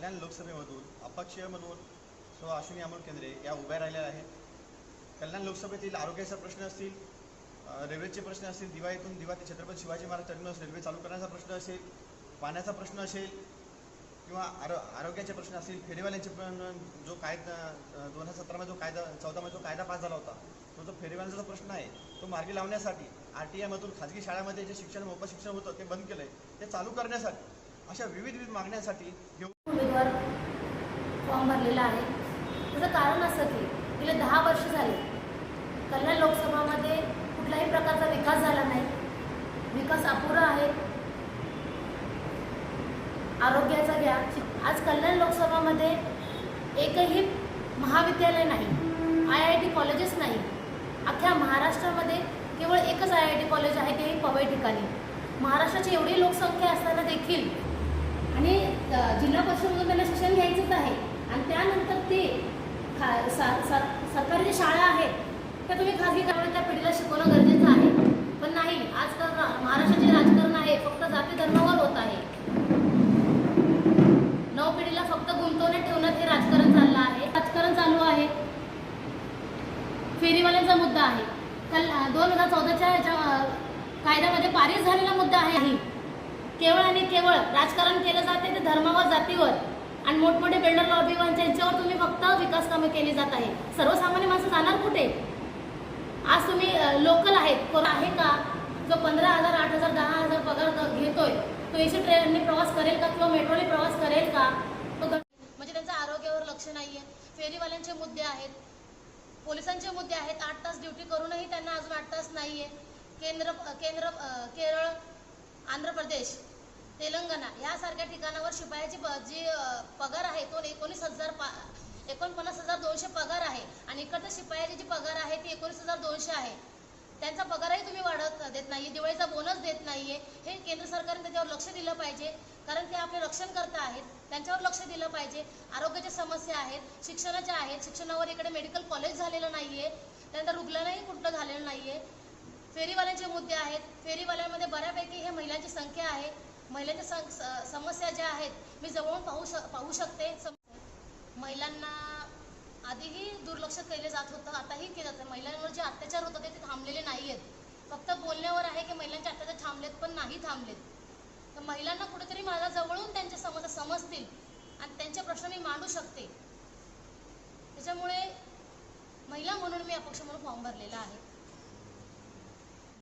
कल्याण लोकसभेमधून अपक्षीय म्हणून सो अश्विनी अमोल केंद्रे या उभ्या राहिलेल्या आहेत. कल्याण लोकसभेतील आरोग्याचा प्रश्न असतील रेल्वेचे प्रश्न असतील दिवाळीतून दिवा ते छत्रपती शिवाजी महाराज टर्मिनस रेल्वे चालू करण्याचा प्रश्न असेल पाण्याचा प्रश्न असेल किंवा आरो आरोग्याचे प्रश्न असतील फेरीवाल्यांचे प्रश्न जो कायदा दोन हजार सतरामध्ये जो कायदा चौदामध्ये जो कायदा पास झाला होता तो जो फेरीवाल्यांचा जो प्रश्न आहे तो मार्गी लावण्यासाठी आर टी आयमधून खाजगी शाळामध्ये जे शिक्षण मोफत शिक्षण होतं ते बंद केलं आहे ते चालू करण्यासाठी अशा विविध विविध मागण्यांसाठी घेऊन उमेदवार फॉर्म भरलेला आहे. त्याचं कारण असं की गेले दहा वर्ष झाले. कल्याण लोकसभामध्ये कुठल्याही प्रकारचा विकास झाला नाही. विकास अपुरा आहे. आरोग्याचा घ्या. आज कल्याण लोकसभामध्ये एकही महाविद्यालय नाही आय आय टी कॉलेजेस नाही. अख्ख्या महाराष्ट्रामध्ये केवळ एकच आय आय टी कॉलेज आहे तेही पवई ठिकाणी. महाराष्ट्राची एवढी लोकसंख्या असताना देखील आणि जिल्हा परिषदमधून त्यांना शिक्षण घ्यायचंच आहे. आणि त्यानंतर ते खा सा सा सरकारी शाळा आहेत त्या तुम्ही खाजगी त्यामुळे त्या पिढीला शिकवणं गरजेचं आहे. पण नाही आजकाल महाराष्ट्राचे जे राजकारण आहे फक्त जाती धर्मावर होत आहे. नव पिढीला फक्त गुंतवण्यात ठेवण्यात हे राजकारण चाललं आहे. राजकारण चालू आहे. फेरीवाल्यांचा मुद्दा आहे. कल दोन हजार चौदाच्या कायद्यामध्ये पारित झालेला मुद्दा आहे. केवळ आणि केवळ राजकारण केलं जाते ते धर्मावर जातीवर. आणि मोठमोठे बिल्डर लॉबीवर त्यांच्यावर तुम्ही फक्त विकास कामे केली जात आहे सर्वसामान्य माणसं जाणार कुठे? आज तुम्ही लोकल आहेत. कोण आहे का? जो पंधरा हजार आठ हजार दहा हजार पगार घेतोय तो एसी ट्रेनने प्रवास करेल का किंवा मेट्रोने प्रवास करेल का? तो म्हणजे त्यांचं आरोग्यावर लक्ष नाहीये. फेरीवाल्यांचे मुद्दे आहेत. पोलिसांचे मुद्दे आहेत. आठ तास ड्युटी करूनही त्यांना अजून आठ तास नाहीये. केंद्र केंद्र केरळ आंध्र प्रदेश तेलंगणा यासारख्या ठिकाणावर शिपायाची प- जी पगार आहे तो एकोणीस हजार पा एकोणपन्नास हजार दोनशे पगार आहे. आणि इकडच्या शिपायाची जी पगार आहे ती एकोणीस हजार दोनशे आहे. त्यांचा पगारही तुम्ही वाढत देत नाही दिवाळीचा बोनस देत नाही हे केंद्र सरकारने त्याच्यावर लक्ष दिलं पाहिजे. कारण ते आपले रक्षण करता आहेत. त्यांच्यावर लक्ष दिलं पाहिजे. आरोग्याच्या समस्या आहेत शिक्षणाच्या आहेत. शिक्षणावर इकडे मेडिकल कॉलेज झालेलं नाही आहे त्यानंतर रुग्णालयही कुठलं झालेलं नाही आहे फेरीवाल्यांचे मुद्दे आहेत. फेरीवाल्यांमध्ये बऱ्यापैकी हे महिलांची संख्या आहे. महिलांच्या सं- स- समस्या ज्या आहेत मी जवळून पाहू श पाहू शकते. सम- महिलांना आधीही दुर्लक्ष केले जात होतं आताही केलं जातं. महिलांवर जे अत्याचार होतात ते थांबलेले नाही आहेत फक्त बोलण्यावर आहे की महिलांचे अत्याचार थांबलेत पण नाही थांबलेत. तर महिलांना कुठेतरी मला जवळून त्यांच्या समस्या समजतील आणि त्यांचे प्रश्न मी मांडू शकते. त्याच्यामुळे महिला म्हणून मी अपक्ष म्हणून फॉर्म भरलेला आहे.